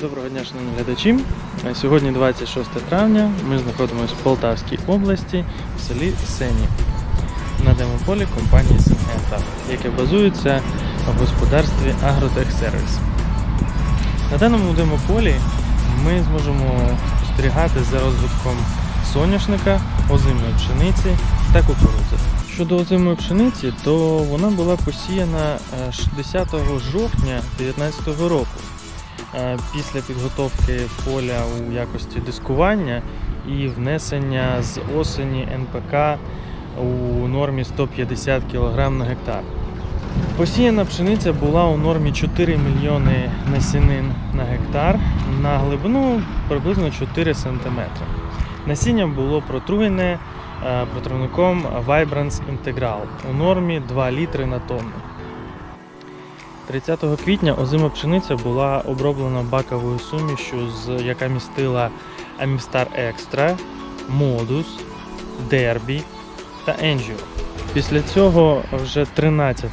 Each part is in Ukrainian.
Доброго дня, шановні глядачі. Е, Сьогодні 26 травня. Ми знаходимося в Полтавській області в селі Сені на демополі компанії Сингента, яке базується в господарстві Агротехсервіс. На даному демополі ми зможемо спостерігати за розвитком соняшника, озимої пшениці та кукурудзи. Щодо озимої пшениці, то вона була посіяна е, 60 жовтня 2019 року. Е, Після підготовки поля у якості дискування і внесення з осені НПК у нормі 150 кг на гектар. Посіяна пшениця була у нормі 4 мільйони насінин на гектар на глибину приблизно 4 см. Насіння було протруєне е, протравником Vibrance Integral у нормі 2 літри на тонну. 30 квітня озима пшениця була оброблена баковою сумішю, яка містила Amstar Extra, Modus, Derby та Angio. Після цього вже 13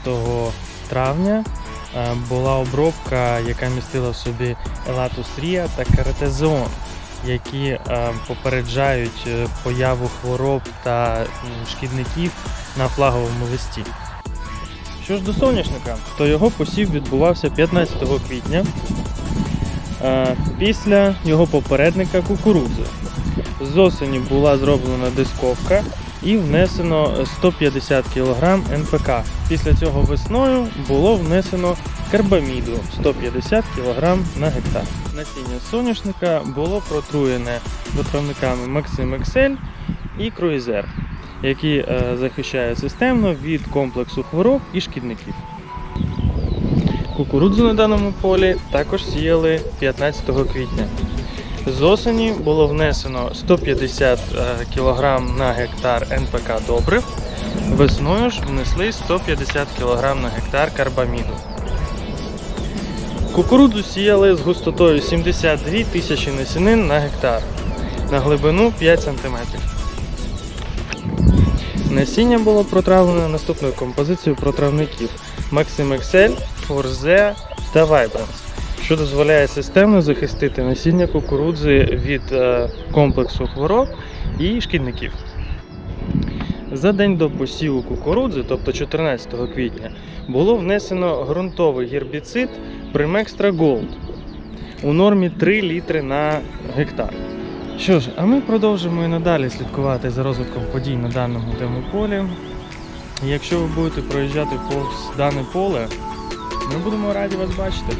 травня е, була обробка, яка містила в собі Elatus Ria та Каратезон, які е, попереджають е, появу хвороб та шкідників на флаговому листі. Що ж до соняшника, то його посів відбувався 15 квітня е, після його попередника кукурудзи. З осені була зроблена дисковка і внесено 150 кг НПК. Після цього весною було внесено карбаміду 150 кг на гектар. Насіння соняшника було протруєне протравниками Максим Ексель і Круїзер які е, захищають системно від комплексу хвороб і шкідників. Кукурудзу на даному полі також сіяли 15 квітня. З осені було внесено 150 кг на гектар НПК добрив. Весною ж внесли 150 кг на гектар карбаміду. Кукурудзу сіяли з густотою 72 тисячі насінин на гектар на глибину 5 см. Насіння було протравлено наступною композицією протравників Maxim Excel, Forze та Vibrance, що дозволяє системно захистити насіння кукурудзи від е, комплексу хвороб і шкідників. За день до посіву кукурудзи, тобто 14 квітня, було внесено ґрунтовий гербіцид Primextra Gold у нормі 3 літри на гектар. Що ж, а ми продовжимо і надалі слідкувати за розвитком подій на даному демополі. Якщо ви будете проїжджати повз дане поле, ми будемо раді вас бачити.